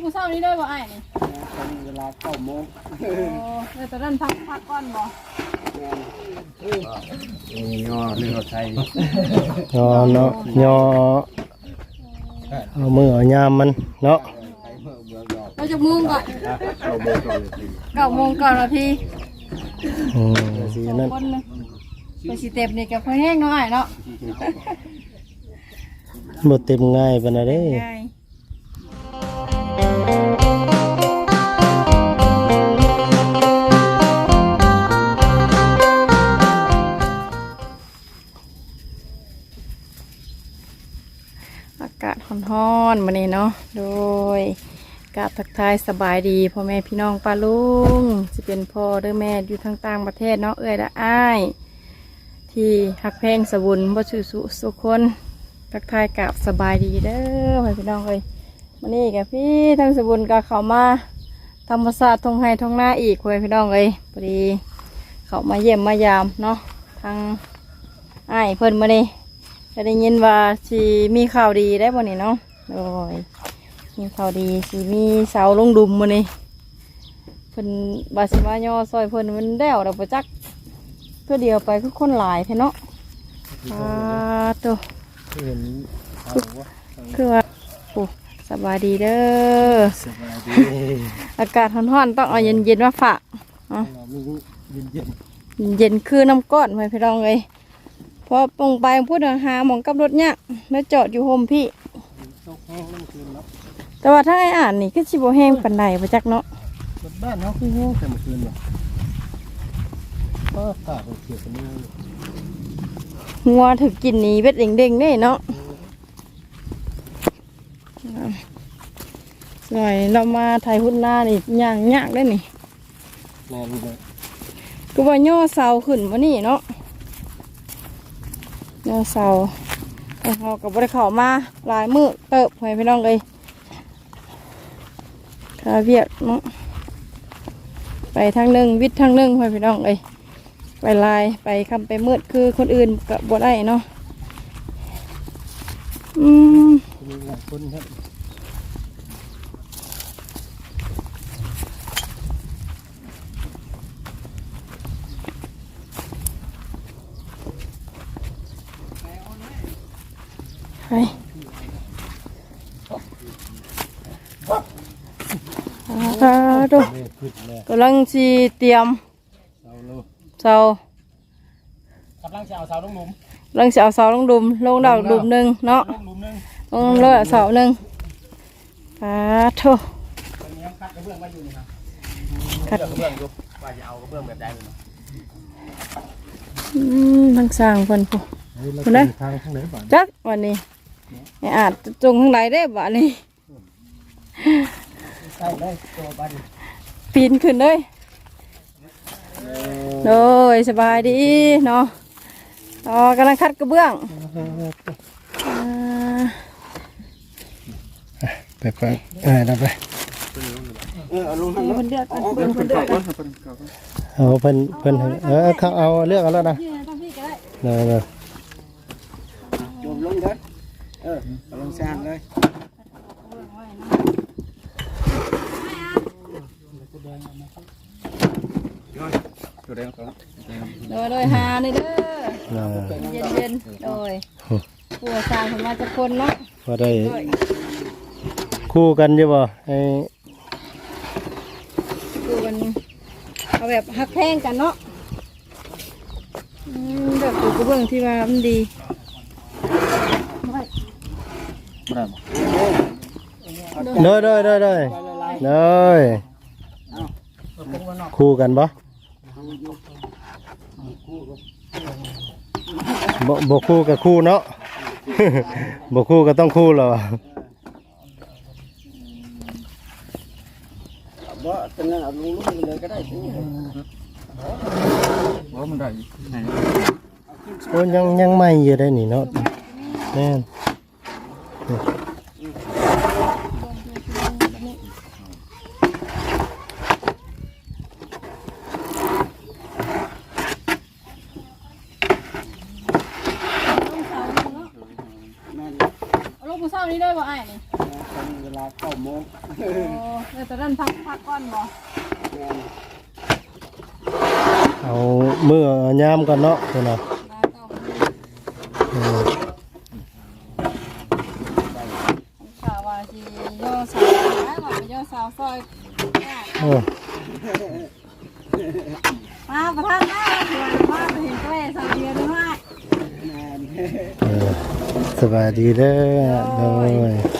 กมื้อเช้านี้เลยบ่อ้ายนี่ตอนเวลาเก้าโมงโอ้เออตอนนั้นพักพักก่อนบ่งอเรือไทยยอเนาะยอเอามือเอายามมันเนาะเราจะมุ่งก่อนเก้าโมงก่อนเลยเก้าโมงก่อนนาทีอืมสีนั้นคนเลยไปสิเต็มนี่กับพอแห้งเนาะอ้ายเนาะบ่เต็มง่ายปานใดเด้ง่าย อากาศร้อนๆมานี่เนาะ โดยกาบทักทายสบายดีพ่อแม่พี่น้องป้าลุงจะเป็นพ่อเด้อแม่อยู่ทางต่างประเทศเนาะเอ้ยละอ้าย ที่หักแพงสบุนบ่ชื่อสุสุคนทักทายกาบสบายดีเด้อพ่อพี่น้องเอ้ยมานี่กับพี่ทางสบุนก็เขามาธรรมศาสตร์ทงไห้ทงหน้าอีกพ่อพี่น้องเอ้ยพอดี เขามาเยี่ยมมายามเนาะทางอ้ายเพิ่นมานี่จะได้ยินว่าสีมีข่าวดีได้บ่นี่เนาะโอ้ยมีข่าวดีสีมีเสาลงดุมมื้อนี้เพิ่นบาสิมาย่อซอยเพิ่นมันแด้วดอกประจักเพื่อเดียวไปคือคนหลายแท้เนาะอ่าตัวเห็นเอาวะคือว่าโอ้สบายดีเด้อสบายดีอากาศร้อนๆต้องเอาเย็นๆมาฝากเรามีเย็นเย็นคือน้ำก้อนไว้พี่น้องเลย พอปงไปพูดหาหมองกับรถเนี่ยแล้วจอดอยู่โฮมพี่ๆตกแห้งน้ำคืนเนาะแต่ว่าถ้าไอ้อ่านนี่ก็ชิบแห้งปันใดประจักเนาะรถบ้านเนาะคือแห้งแต่เมื่อคืนเนาะก็ตากเขียวกันนี่งัวถึกกินหนี้เบ็ดเด้งๆได้เนาะหน่อยเรามาไทยหุ่นหน้านี่ย่างยากได้นี่ แน่นเลยก็ว่าย่อเสาขึ้นมานี่เนาะ ย่อเสาเอาเรากับบริเขามาหลายมือเติบไปพี่น้องเลยคาเวียดเนาะไปทางหนึ่งวิทย์ทางหนึ่งไปพี่น้องเลยไปลายไปคำไปมืดคือคนอื่นกับบได้เนาะอืม มีหลายคนครับ ไปอ่าดู แม่ขึ้นแล้ว กำลังสีเตรียมเอาลูกเสากำลังจะเอาเสาลงหลุมกำลังจะเอาเสาลงดุมลงดอกดุมหนึ่งเนาะลงหลุมนึงลงเลยเสาหนึ่งอ่าโถตอนนี้คัดกระเบื้องไว้อยู่นี่ครับคัดกระเบื้องอยู่ว่าจะเอากระเบื้องแบบใดเลยเนาะอืมทั้งสร้างเพิ่นผู้คนไหนทางทางไหนบ้างจักวันนี้ไอ้อาจจงทางไหนได้บ่นี้ใช่เลยตัวบ้าน ปีนขึ้นเลยโดยสบายดีเนาะอ๋อกำลังคัดกระเบื้องอ่าไปไปได้แล้วไปเออเอาลงเอาคนเดือดกันเบิ่งคนเดือดกันเอาเพิ่นเพิ่นให้เออเขาเอาเลือกเอาแล้วนะพี่ต้องพี่ก็ได้เลยเลยโยมลงเด้อเออเอาลงส ร้างเลยตัวแดงก่อนโดยโดยหาเลยเด้อนะเย็นเย็นๆโดยผัวสร้างผมมาจะคนเนาะพอได้โดยคู่กันอยู่บ่ให้ดูกันเอาแบบหักแพงกันเนาะอืมแบบดูกระเบื้องที่ว่ามันดีเด้อเด้อเด้อเด้อเด้อคู่กันบ่ บ่บ่คู่กับคู่เนาะ บ่คู่ก็ต้องคู่แล้วอะบ่ตอนนั้นเอาลงลุกเลยก็ได้สิบ่มันได้ไหนโอ้ยังยังใหม่อยู่ได้นี่เนาะแม่น แม่น เอาลูกมือเศร้านี้ด้วยบ่ไอ้นี่ ตอน เวลาเข้าโมง โอ้ เดี๋ยวตอนนั้นพักพักก่อนบ่แม่นเอามือยามก่อนเนาะพุ่นน่ะมาเก้าโมงเออข่าวว่าสิย่อสาวนะว่าไปย่อสาวซอยยากโอ้มาประทานมาถือว่ามาไปเห็นแกล้สาวเดียวด้วยแม่นเออสบายดีเด้อโดยนี่จะ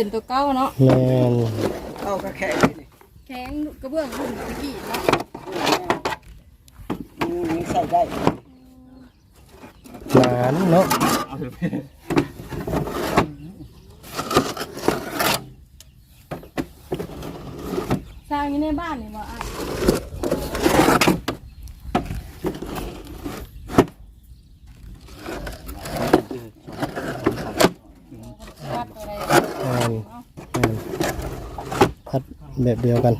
เป็นตัวเก้าเนาะแม่นเข้าก็แข็งนี่แข็งกระเบื้องรุ่นตะกี้เนาะมูนี่ใส่ได้หลานเนาะสร้างอยู่ในบ้านนี่บ่อะวัดอะไร แม่นแม่นพัด แบบเดียวกัน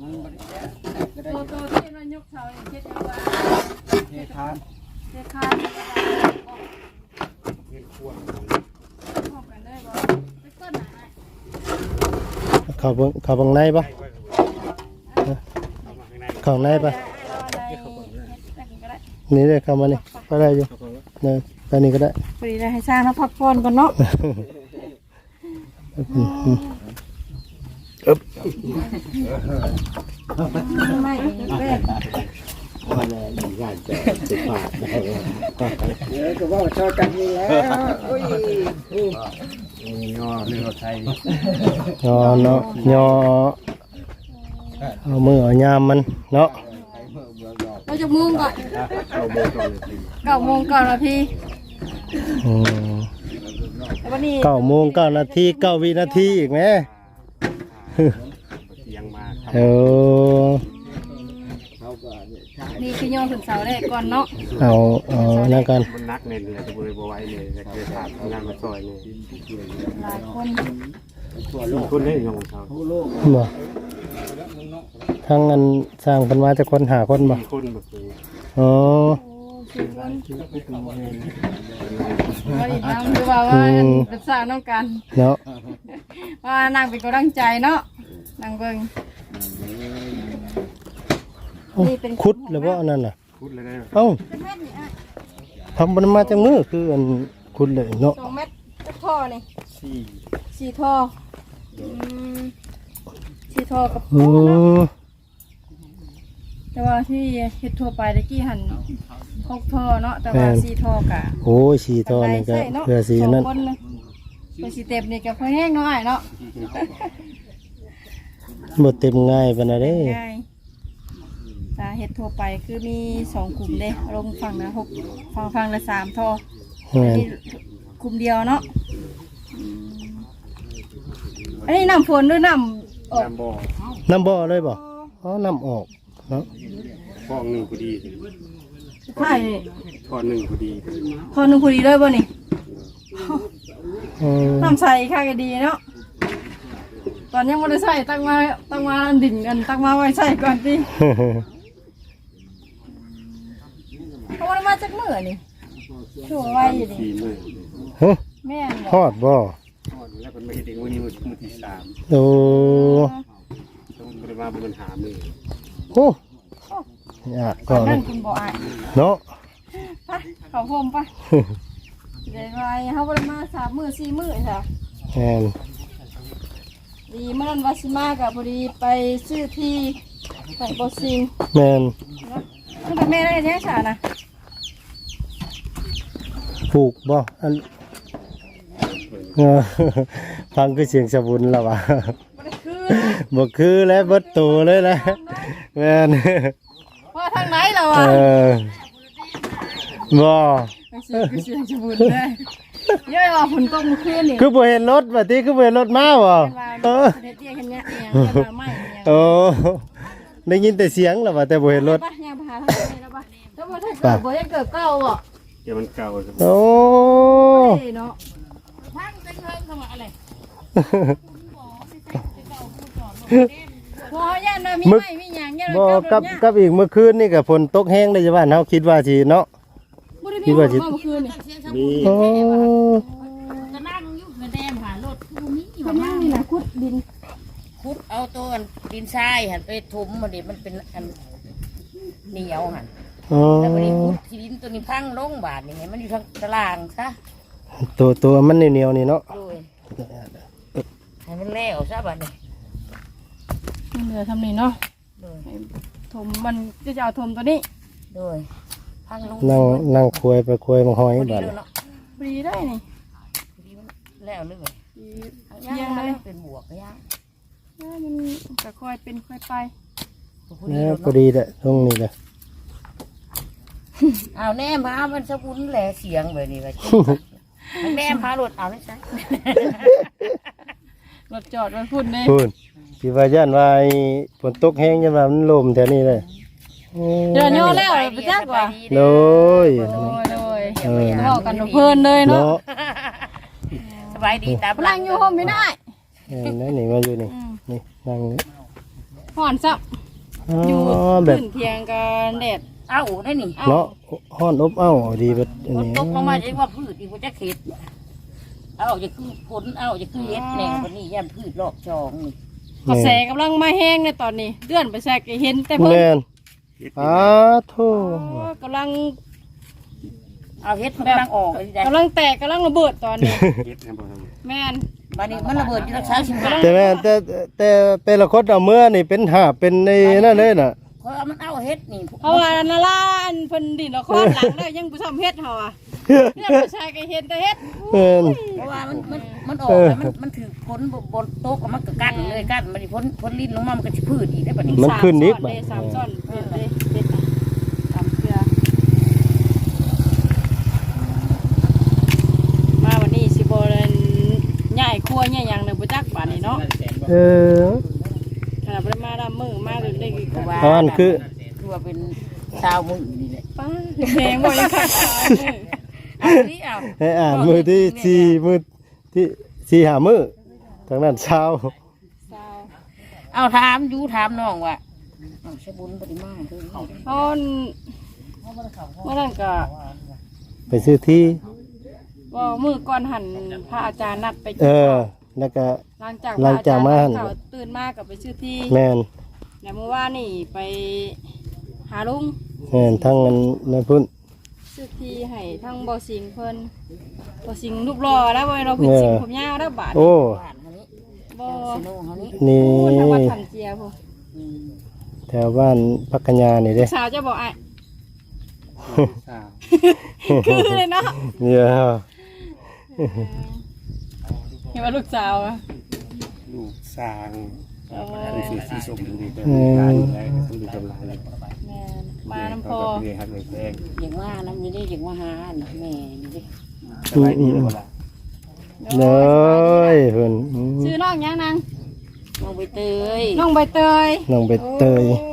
มันบ่ได้แก้ก็ได้ตัวตัวที่มันยกเสาเนี่ยเจ็ดว่าเททานเจ็ดคันพบกันได้บ่ไปต้นไหนเข้าเบิ่งเข้าเบังในปะ เข้าในปะนี่เลยเข้ามานี่ก็ได้อยู่เนี่ยไปนี่ก็ได้พอดีได้ให้สร้างแล้วพักผ่อนก่อนเนาะอืมอืมไม่แม่เดี๋ยวก็ว่าชอบกันนี่แล้วอุ้ยงอเรือไทยยอเนาะยอ เอามือเอายามมันเนาะเราจะมุ่งก่อนเก้าโมงก่อนนาทีอืมแต่วันนี้เก้าโมงเก้านาทีเก้าวินาทีอีกไหมยังมาเออเขาก็เนี่ยใช่นี่คือโยนถึงเสาแรกก่อนเนาะเอาเอานั่นกันมันนักเน้นเลยจะบริบไหว้เลยจะเคยถามงานมาซอยเลยหลายคน ทั่วโลกคุณได้ยังของเขาทั่วโลกบ่ทั้งอันสร้างเป็นมาจะคนหาคนบ่มีคนแบบนี้อ๋อโอ้สี่คนว่าอีกน้ำคือว่าว่าเป็นสร้างน้องกัน เนาะว่านางเป็นกำลังใจเนาะนางเบิ่งนี่เป็นขุดหรือว่าอันนั้นน่ะพูดเลยได้เอ้าเป็นเม็ดนี่อะทำมันมาจากมือคืออันขุดเลยเนาะสองเม็ดกับท่อนี่สี่ สี่ท่ออืมสี่ท่อกับอือแต่ว่าที่เฮ็ดทั่วไปตะกี้หันหกท่อเนาะแต่ว่าสี่ท่อกะโอ้ยสีทอนี่ก็เพื่อสีนั่นสงคนเลยเพื่อสีเต็มนี่ก็เพื่อแห้งน้อยเนาะบ่เต็มง่ายปานนั้นเด้ง่ายสาเฮ็ดทั่วไปคือมีสองกลุ่มเด้ลงฝั่งละหกฝั่งฝั่งละสามท่อแม่นนี่กลุ่มเดียวเนาะอืม อันนี้น้ำฝนหรือน้ำออกน้ำบ่อน้ำบ่อเลยบ่อ๋อน้ำออกเนาะฟองหนึ่งพอดีใช่ทอดหนึ่งพอดีพอหนึ่งพอดีเลยบ่นี่อืมน้ำใสค่าก็ดีเนาะตอนยังไม่ได้ใส่ตั้งมาตั้งมาอันดิ่งอันตั้งมาไว้ใส่ก่อนสิเพราะว่ามาจากเมื่อนี่ช่วงไว้อยู่นี่สี่มือฮะ Ờ. แม่นฮอดบ่ทอด แล้วมันไม่ได้วันนี้มือที่สามโอ้ต้องบริมาเป็นปัญหามือโหยากตก็อนเลนั้ยนคุณบอกอะเนาะปะเขาพรมปะเดี๋ยวไว้เขาบริมาสามมือสี่มือค่ะ แม่นดีเมื่อนั้นวาสิมากับพอดีไปซื้อที่ใส่บอซิงแม่นเนาะนี่เป็นแม่ได้ยังไงฉานะปลูกบ่อันเออ ฟังคือเสียงสะบุนแล้วว่ะบ่ได้คืนบ่คือแล้วเบิดตัวเลยแหละแม่นว่าทางไหนเราเออะอบ่ไม่ใช่คือเสียงจะบุญได้เย้ยว่าฝนตกเมื่อคืนนี่คือบ่เห็นรถบัดนี้คือบ่เห็นรถมาบ่เป็นว่าเออเด็ดเตี้ยกันเนี่ยเอียงอย่ามาไหม้เอียงโอ้ได้ยินแต่เสียงแล้วว่าแต่บ่เห็นรถไปยังไปหาทางไหนแล้วปะถ้าบ่ถ้าเกิดบ่ยังเกิดเก่าบ่เดี๋ยวมันเก่าโอ้เฮ้ยเนาะทางจะ เทิงเข้ามาอะไรพอย่านว่ามีมึกไม้มีหยังย่านบ่ว่ากับรถยากกับอีกเมื่อคืนนี่ก็ฝนตกแห้งได้จ้ะบ้านเฮาคิดว่าสิเนาะบ่ได้คิมีดว่าสิ เมื่อคืนนี่มีโอ้ก็นั่งอยู่กระแดมหารถกูมีเพิ่นนั่งนี่น่ะขุดดินคุดเอาตัวอันดินทรายหันไปถมมันดิมันเป็นอันเหนียวหันอ๋อแล้ววันนี้คุดที่ดินตัวนี้พังลงบาทนี่ไงมันอยู่ทางตารางซะ ตัวตัวมันเหนียวๆนี่เนาะโดยให้มันแล้วซะบาทนี่มันเหลือทำนี่เนาะโดยถมมันจะจะเอาถมตัวนี้โดยพังลงนั่งนั่งคุยไปคุยมังหอยพอดีบาดเลยเนาะปรีได้นี่พอดีมันแล้วเลยปรีย่าเยี่ยงงเลเลยยเป็นบวกก็ย่างอ่ามันก็ค่อยเป็นค่อยไปพอเอดีอเลยพอเนาะดีแหละตรงนี้แหละเอาแน่มามันสะบุนแหล่เสียงแบบนี้ว่า แน่พารถเอาไม่ใช่รถจอดไว้พุ่นเลยพูนสิว่าย่านว่าไอ้ฝนตกแห้งจังว่ามันลมแถวนี้เลยโอ้เดี๋ยวโย่แล้วไปจักว่าโดยโดยโดยเออเว้ากันเพลินเลยเนาะเนาะสบายดีตามพลังอยู่ห้องไม่ได้เออนั่นนี่มาอยู่นี่อืมนี่นั่งนี่ห่อนซับอ๋อยู่อแบบ ขึ้นเทียงกันแดด เอ้าได้นี่อ้าเนาะฮ้อนอบอ้าวดีแบบอันฝนนี้ตกลงมาจะว่าพืชอีกว่าจะเข็ดเอาจะคือผลเอาจะคือเฮ็ดแนววันนี้ย่านพืชรอบจองนี่กระแสกำลังมาแห้งในตอนนี้เดือนไปแสกเห็นแต่เพิ่นแม่นอ้าโธ่โอ้กำลังเอาเฮ็ดมันกำลังออกไอ้ได้กำลังแตกกำลังระเบิดตอนนี้เฮ็ดให้บ่ทำแม่นบัดนี้มันระเบิดอยู่รักษาสิบห้าแต่แม่นแต่แต่แต่ละคนเอาเมื่อนี่เป็นหาบเป็นในนั่นเลยน่ะ เพราะว่ามันเอาเฮ็ดนี่เพราะว่านาลาอันเพิ่นดินละครหลังแล้วยังบ่ทำเฮ็ดเฮาอะเดือนไปแสกเห็นแต่เฮ็ดแม่นเพราะว่ามันมันมันออกแล้วมันมันถือผลบนโต๊ะก็มันก็กั้นเลยกั้นมันพ้นพ้นลิ้นลงมามันก็สิพืชอีกได้บัดนี้มันขึ้นอีกสามบัดซ้อนเด้สามซ้อนเด็ดเลยเด็ดนะสามเกลือมาวันนี้สิบ่ได้ย้ายครัวย้ายหยังเลยบ่จักบาดนี้เนาะเออข นาดบ่ได้มาดามมือมาเลยได้กี่เพราะว่าว่าเพราะมันคือคือว่าเป็นชาวมือนี่แหละป้าแพงบ่ยังคักขาวมือเอาที่เอาให้อ่านมือที่สี่มือที่สี่หามือทางนั้นเช้าสาวเอาถามอยู่ถามน้องว่าน้องใช้บุญปริมาณเท่านี้ตอนเมื่อนั้นก็ไปซื้อที่ว่ามือก่อนหันพระอาจารย์นัดไปกินเออข้าว แล้วก็ หลังจากหลังจากมาหั่นพระอจรย์นัดข้วตื่นมากกับไปชื่อที่แมนแล้วเมื่อวานนี่ไปหาลุงแมนทั้งนั้นนั่นพุ่น ชื่อที่ให้ทั้งบอสิงเพิ่นบอสิงรูปหล่อแล้วบอเราเป็นสิงผมยาวแล้วบาดโอ้บ้านเขานี้บอสโน่เขานี้นี่ พูดทางวัดขันเจียพวกอืมแถวบ้านพักกัญญานี่เด้สาวจะบอกไอ้สาวคือเลยเนาะ เนี่ย เห็นว่าลูกสาวอะลูกสร้างเออเป็นสีสีส้มดูดีแต่งานอะไรต้องดูกำลังเลยแม่นมาน้ำพอเรียกครับเลยแพงอย่างว่าน้ำนี่ได้อย่างว่าหานี่แม่นี่ดิสบายดีแล้วบ่ล่ะเลยเพิ่นอืมชื่อน้องยังนางน้องใบเตยน้องใบเตยน้องใบเตยโอ้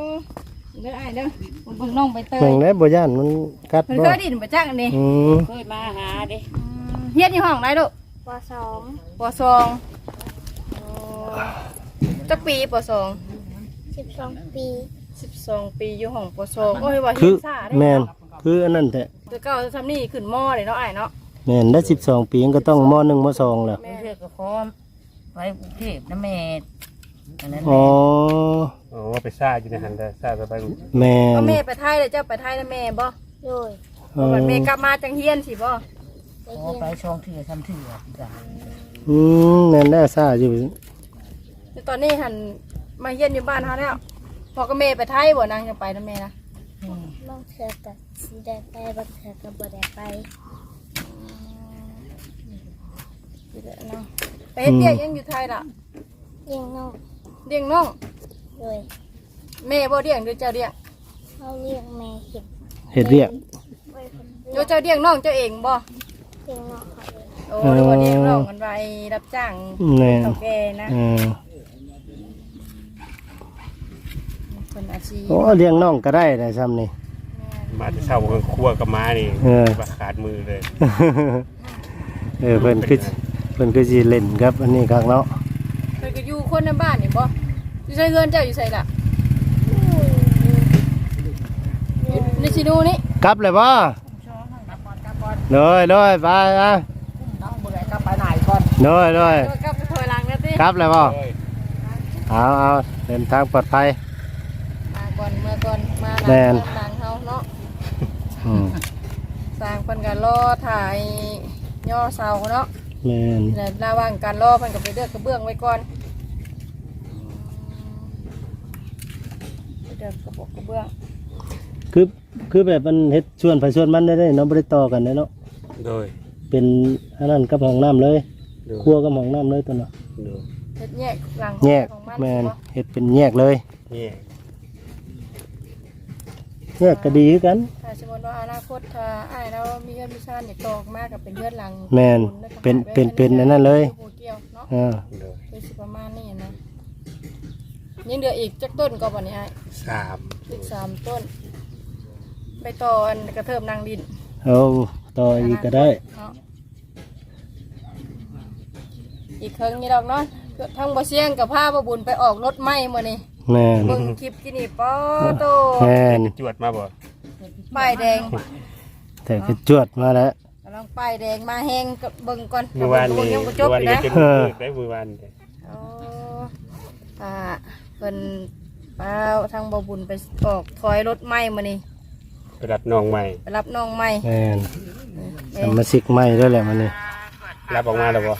เด้อไอ้เด้อผมเบิ่งน้องใบเตยเมืองไหนบ่ย่านมันกัดเพิ่นบ่เคยไดยินประจักอันนี้อืมเคยมาหาเด้เฮียนอยู่ห้องไหนลูก ปสองปสองโอ้จักปีปสองสิบสองปีสิบสองปีอยู่ห้องปสองโอ้ยว่าคืเฮียอนซ่าได้แม่นเนาะคืออันนั้นแท้แต่เก่าทำนี่ขึ้นหม้อเลยเนาะไอ้เนาะแม่นได้12ปีมันก็ต้องม .1 ม .2 แล้วเพื่อก็พร้อมไปกรุงเทพนะแม่อันนั้นอ๋ออ๋อว่าไปซ่าอยู่ในหันแต่ซ่าไปไปแม่เอานแม่ไปไทยเลยเจ้าไปไทยนะแม่บ่โดยเอบัอดแม่กลับมาจังเฮียนสิบ่ ไปพอเรียนไปช่องเถื่อทำเถื่ออีกอะอืมแม่นได้ซ่าอยู่แต่ตอนนี้หันมาเฮียนอยู่บ้านเฮาแล้วพอก็แม่ไปไทยบ่นางจะไปนะแม่นะบางเถื่อกับสีแดงไปบางเถื่อกับบัวแดงไปสิได้เนาะไปเฮ็ดเบี้ยกยังอยู่ไทยล่ะเลี้ยงน้องเลี้ยงน้องโดยแม่บ่เลี้ยงหรือเจ้าเลี้ยงเขาเลี้ยงแม่เห็นเฮ็ดเวียกไว้คนโยเจ้าเลี้ยงน้องเจ้าเองบ่ เลี้ยงน้องเขาเองโอ้หรือว่าเลี้ยงน้องมันไปรับจ้างแม่นเฒ่าแก่นะเออคนอาชีพโอ้เลี้ยงน้องก็ได้นะซ้ำนี่ มาจะเช่ากันครัวกับม้านี่เออ ว่าขาดมือเลยเออเพิ่นคือเพิ่นคือสิเล่นครับ อันนี้ครับเนาะเพิ่นก็อยู่คนในบ้านนี่บ่อยู่ใส่เงินเจ้าอยู่ใส่ละในชิโนูนี่กลับเลยบ่ เลยเลยไปอะน้องเบื่อก็ไปไหนก่อนเลยเลยเออกลับไปถอยหลังนะติกลับเลยบ่เอาเอาเดินทางปลอดภัยมาก่อนมาก่อนมาหแม่ลังนหลังเฮาเนาะอืมสร้างเพิ่นก็รอถ่ายย่อเสาเนาะแม่นระหว่างการรอเพิ่นก็ไปเลือกกระเบื้องไว้ก่อนเลือกกระบอกกระเบื้องคือคือแบบมันเฮ็ดชวนไปชวนมันได้เนาะบ่ได้ต่อกันเนาะ โดยเป็นอันนั้นกับห้องน้ำเลยโดยครัวกับห้องน้ำเลยตัวเนาะโดยเฮ็ดแยกหลังแยกของมันแม่นบ่เฮ็ดเป็นแยกเลยนี่แยกก็ดีคือกัน ถ้าสมมติว่าอนาคตถ้าอ้ายเรามีเงินมีชาติอยากตอกมากกับเป็นเลือดหลังแม่นปูแล้วก็เป็นหาไว้เป็นเป็นอันนั้นเลยผู้เกี่ยวเนาะอ่าโดยเป็นสิประมาณนี้นะยังเหลืออีกจักต้นก็บ่นี้อ้ายสามอีกสามต้น ไปต่ออันกระเทิบนางดินเอา ต่ออีกก็ได้ เนาะอีกครั้งนี้ดอกเนาะทั้งบ่เสียงกับผ้าบ่บุญไปออกรถไหม้มื้อนี้แม่นเบิ่งคลิปกินนี่ปอโตแม่นจวดมาบ่ป้ายแดงแต่ก็จวดมาแล้ว กำลังป้ายแดงมาแหงกับเบิ่งก่อนเมื่อวานเบิ่นี้งยังบ่จเมื่บอวานอยู่นี้นะเป็นมือได้มือวานเนี่ยอ๋ออ่าเพิ่นป้าทางบ่บุญไปออกถอยรถไหม้มื้อนี้ ไปรับน้องใหม่ ไปรับน้องใหม่แม่นเอ้สมาชิกใหม่ด้วยแหละมันนี่รับออกมาแล้วบ่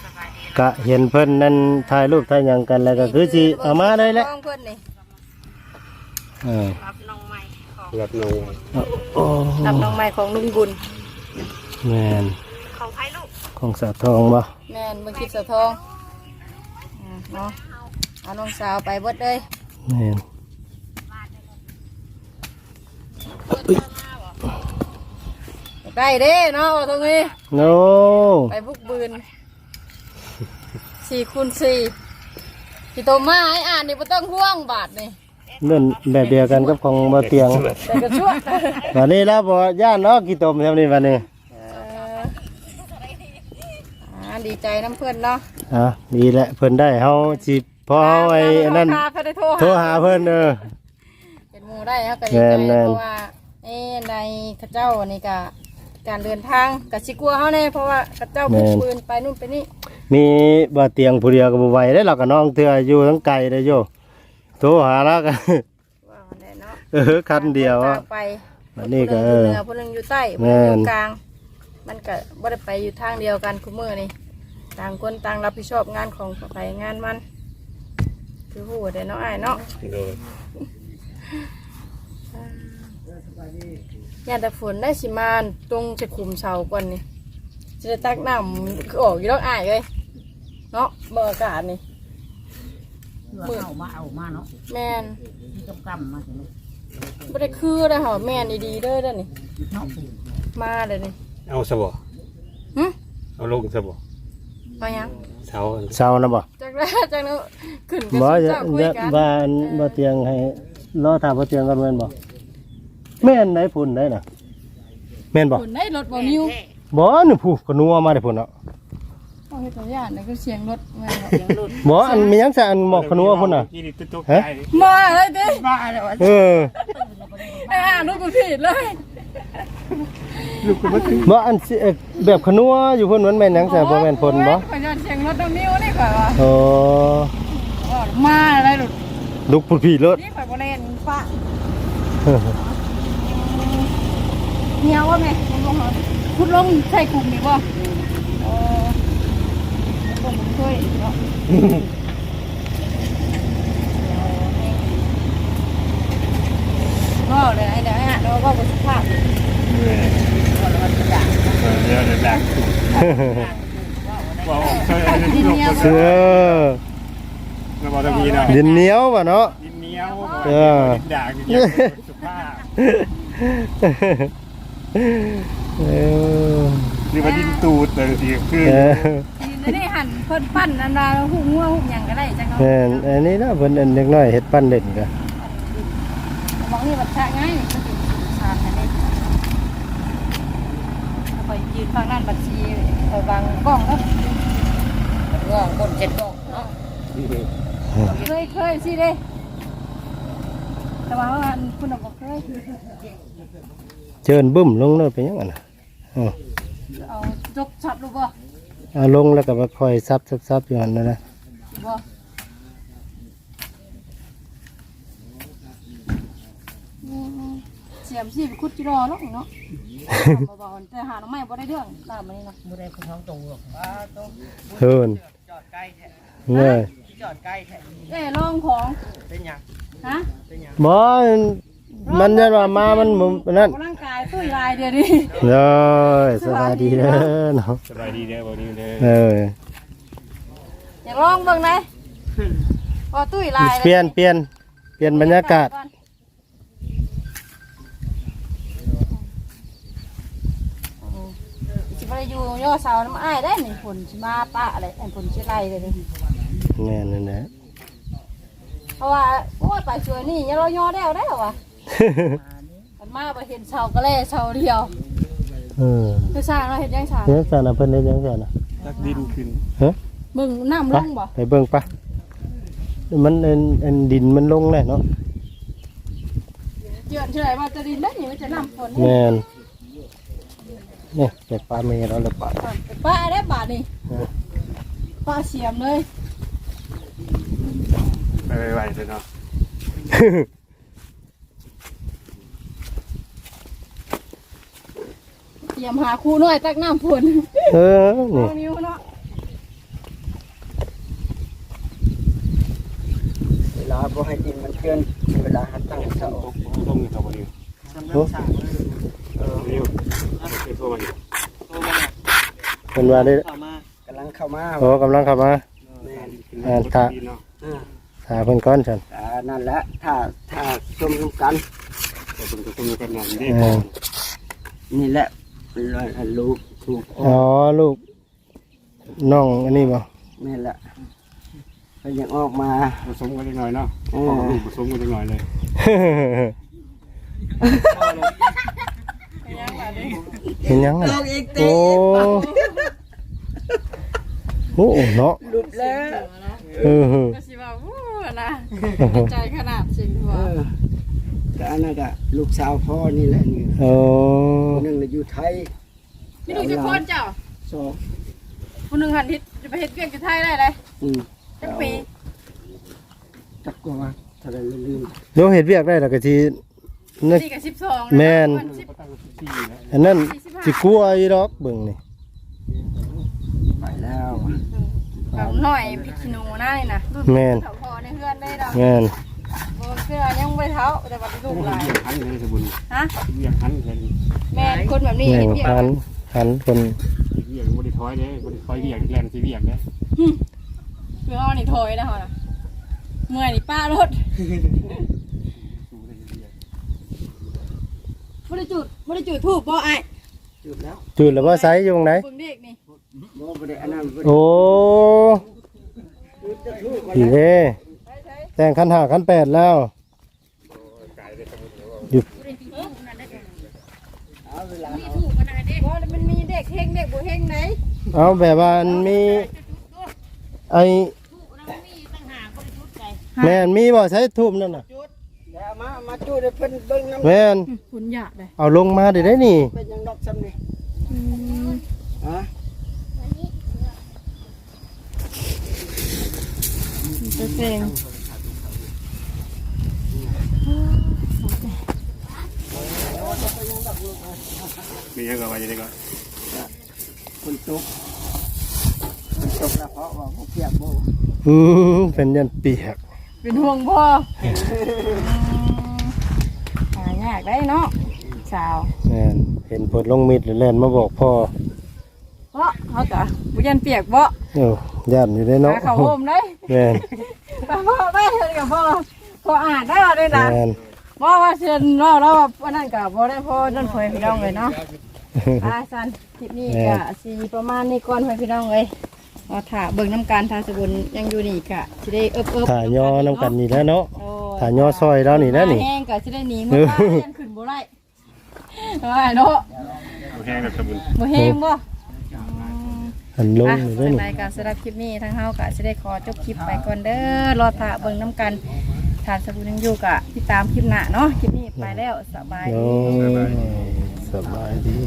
กะเห็นเพิ่นนั่นถ่ายรูปถ่ายหยังกันแล้วก็คือสิเอามาเลยแหละน้องเพิ่นนี่เออรับน้องใหม่ของรับน้องใหม่โอ้รับน้องใหม่ของลุงบุญแม่นของไผลูกของสาวทองบ่แม่นเบิ่งคลิปสะทองอ่าเนาะเอาน้องสาวไปเบิดเลยแม่น ใกล้เด้เนาะว่าตรงนี้โน้ไปบุกบืนสี่คูณสี่พี่โตมาให้อ่านนี่บ่ต้องห่วงบาทนี่เล่นแบบเดียวกันกับของบ่เตียงแต่ก็ชั่ววันนี้แล้วบ่ย่านเนาะกี่ตมทำนี่วันนี้เอ่ออ่าดีใจน้ำเพื่อนเนาะอะดีแหละเพิ่นได้เฮาสิพอเฮาไอ้อันนั้นโทรหาเพิ่นได้โทรโทรหาเพิ่นเออเป็นหมู่ได้ครับก็ดีใจแม่นๆเพราะว่า เอ้ในข้าเจ้านี่ก็การเดินทางกับชิกลัวเขาแน่เพราะว่าข้าเจ้าบุกปืนไปนู่นไปนี่มีบ่เตียงผู้เดียวก็บ่ไหวได้หรอกก็น้องเทื่ออยู่ทั้งไกลได้โยโทรหาแล้วก็ว่าแน่เนาะเออคันเดียวต่าอะงไปอันนี้ก็ผู้หงอยู่เหนือผู้หนึงอยู่ใต้ผู้หนึงอยู่แม่นกลาง มันก็บ่ได้ไปอยู่ทางเดียวกันคุมือนี่ต่างคนต่างรับผิดชอบงานของไปงานมัน คือหูได้เนาะอ้ายเนาะโด ยยามแต่ฝนได้สิมาตรงจะคุมเสาก่อนนี่จะได้ตักน้ำคือออกอยู่แล้วอ้ายเลยเนาะเมื่ออากาศนี่เมื่อเอามาเอามาเนาะแม่นที่กำกำมาถึงบ่ได้คือได้อเหรอแม่นดีๆเด้อเด้อนี่ เนาะมาเลยนี่เอาซะบ่หึเอาลงซะบ่มายังเสาเช้านะบ่จากนั้นจากนั้นขึ้นกันบ่สิจะเจ้าคุยจะกันบ้านบ่เตียงให้รอถามบ่เตียงกันแม่นบ่ แม่นไหนพุ่นได้น่ะแม่นบ่ฝนได้รถบ่มิวบ่นี่ผู้ก็นัวมาได้พุ่นเนาะเอาให้ตัวอย่างนี่ก็เสียงรถแม่นบ่เสียงหลุดบ่อันมีหยังซะอันหมอกขนัวพุ่นน่ะยี่นี่ตุ๊กฮะใจมาเลยดิบ้าเลยวะเออไอ้ห่าลูกกูผิดเลยบ่อันสิเอ่อแบบขนัวอยู่พุ่นมันแม่นหยังซะบ่แม่นพุ่นบ่ข่อยย้อนเสียงรถน้องมิวนี่ข่อยว่าโอ้ว่ามาอะไรหลุดลูกพุ่นพี่รถนี่ข่อยบ่เล่นฟ้า เหี่ยวว่าแม่ลงลงเหรอพุดลงใส่คุมนี่บ่เออผมเคยเนาะก็เลยไอ้เดี๋ยวไอ้ห่าเราก็บสุภาพเออเดี๋ยวเดี๋ยวดักว่าเคยอะไรที่ลงมาเสือแล้วบอกตะกี้เนาะดินเหนียวบ่เนาะดินเหนียวเออดินด่างอย่างเงี้ยสุภาพ เออนี่ว่าดินตูดแต่ทีคือเออทีนี้ได้หั่นเพิ่นปั้นอันดาหุ่งงัวหุ่งหยังก็ได้จังเนาะแม่นอันนี้นะเพิ่นอันเล็กน้อยเฮ็ดปั้นเล่นก็มองนี่บัดชะง่ายนี่ก็สิสารอันนี้ไปยืนฝั่งนั้นบัญชีไปวางกล้องแล้วง่วงคนเจ็ดกล้องเนาะเคยเคยสิเด้แต่ว่าว่าคุณน่ะบ่เคย เชิญบึ้มลงเลยเป็นยังไงนะอ๋อเอาจกช็อตรู้บ่เอาลงแล้วก็มาคอยซับซับซับอยู่นั่นนะบ่อืมเสียมสิไปขุดจิรอเนาะเนาะเบาๆแต่หาหน่อไม้บ่ได้เรื่องตามมานี่เนาะบ่ได้คนท้องตรงหรอกป้าต้องเฮินเงยเอ้ยลองของเป็นหยังฮะบอมันจะว่ามามันมุมนั่น ออกกำลังกายตุ้ยลายเดียวนี้เลยสบายดีเด้อเนาะสบายดีเด้อบ่ดีเด้อเอออยากลองเบิ่งไหมพอตุ้ยลายเปลี่ยนเปลี่ยนเปลี่ยนบรรยากาศสิบ่ได้อยู่ย่อเสาน้ำอ้ายได้นี่ฝนสิมาปะอะไรอันฝนสิไล่เลยนี่แม่นั่นแหละเพราะว่าโอ้ยไปช่วยนี่อย่าเราย่อได้เอาได้เหรอวะ มันมาไปเห็นเสาก็แล่เสาเดียว เออคือสร้างเราเห็นยังสร้างเนี่ยสารเพิ่นได้ยังไงนะตักดินขึ้นฮะมึงน้ำไปลงบ่ไปเบิ่งปะมันเอ็นเอ็นดินมันลงแน่เนาะเจือนเฉยว่าจะดินได้นี่มันจะน้ำฝนแม่นนี่เก็บปลาเมย์เราเลยปลาป้าได้บาทนี่ป้าเสียมเลยไปไวๆเลยเนาะ เสียมหาคู่น้อยตักน้ำฝนเออนี่เอานิ้วเนาะเวลาบ่ให้ดินมันเกินเวลาหัดตั้งเสาต้องมีตัวบ่ดีโอ้เออเร็วเป็นตัวมันเป็นว่าได้กำลังเข้ามาโอ้กำลังเข้ามาแม่นอ่าถ้าเนาะอ่าหาเพิ่นก้อนฉันอ่านั่นแหละถ้าถ้าชมกัน แต่เป็นตัวมีกันหน่อยนี่เออนี่แหละเลยให้ลูกถูกอ๋อลูกน้องอันนี้บ่นี่แหละก็ยังออกมาผสมกันหน่อยเนาะเอพ่ออลูกผสมกันหน่อยเลยเห็นยังไงลูกอีกโอ้โอ้เนาะหลุดแล้วเออก็สิว่าวู้นะใจขนาดจริงเอว่าอ แต่อันนั้นอะลูกสาวพ่อนี่แหละนี่โอ้คนหนึ่งน่ะอยู่ไทยพี่ดูจะคนเจ้าสองคนหนึ่งหันทิศจะไปเฮ็ดเวียกอยู่ไทยได้เลยอืมจักปีจักกว่าเท่าไหรลืมโยเห็ดเวียกได้แล้วก็สินั่นสี่กับสิบสองแม่น สิบอันนั้นสิกลัวอีดอกเบิ่งนี่ไปแล้วกับหน่อยพิคิโนน่านี่นะรุ่นแม่นเถาพอในเพื่อนได้ดอกแม่นโบเสื้อยังไม่เท้าแต่ว่าลูกหลายเรียกหันเลยสมบูรณ์ฮะเรียกหันเลยแม่นคนแบบนี้แม่เห็นนเบียหันหันคนเรียกบ่ได้ถอยเด้บ่ได้ถอยเรียกแล่นสิเรียกเด้คืออ้อนี่โถอยนะฮะเมื่อยนี่ป้ารถไม่ได้จุดไม่ได้จุดทูบบ่ไอ้จุดแล้วจุดแล้วบ่ไสอยู่ตรงไหนเบิ่งเด็กนี่โมบ่ได้อันนั้นบ่ได้โอ้พี่เด้ แต่งคันห้าคันแปดแล้วอยู่เอาเวลาบ่มันมีเด็กเฮงเด็กบ่เฮงไหนเอาแบบว่าอันมีไอแม่นมีบ่ใช้ทูบนั่นน่ะแล้วมา มาจุดให้เพิ่นเบิ่งน้ำแม่นคุณอยากเลยเอาลงมาได้ได้นี่เป็นหยังดอกซ้ำนี่ฮะจะเพลง มียังก็ว่าอย่างนี้ก็คนตกคนตกแล้วเพราะว่าบ่เปียกบ่อืมเป็นยันเปียกเป็นห่วงพ่อหายากได้เนาะสาวแม่นเห็นผลลงมิดหรือแล่นมาบอกพ่อเพราะเขากะบุยันเปียกบ่เอ้าย่านอยู่ได้เนาะหาเขาโฮมได้แม่นแต่พ่อไม่เชิญกับพ่อพ่ออ่านได้ด้วยนะแม่น บ่ว่าเชิญเราเราว่านั่นกับบ่ได้พ่อนั่นเผยพี่น้องเลยเนาะ อาสันคลิปนี้กะสีประมาณนี้ก่อนเผยพี่น้องเลยเอาถ่าเบิ่งน้ำการทาสบุญยังอยู่นี่กะสิได้เอิบเอิบถ่ายอน้ำกันนี่แล้วเนาะโอ้ถ่ายอซอยแล้วนี่แล้วนี่ แห้งกะสิได้หนีเมื่อวานยังขึ้นบ่ได้ว่าเนาะโอเคแบบสมบูรณ์บ่แห้งบ่หันลงอะนี่ส่แล้ววนนี่รายการสำหรับคลิปนี้ทั้งเฮาก็สิได้ขอจบคลิปไปก่อนเด้อรอถ่าเบิ่งน้ำกัน ทานสกุลยังอยู่กะติดตามคลิปหน้าเนาะคลิปนี้ไปแล้วสบายโอ้ดีสบายดี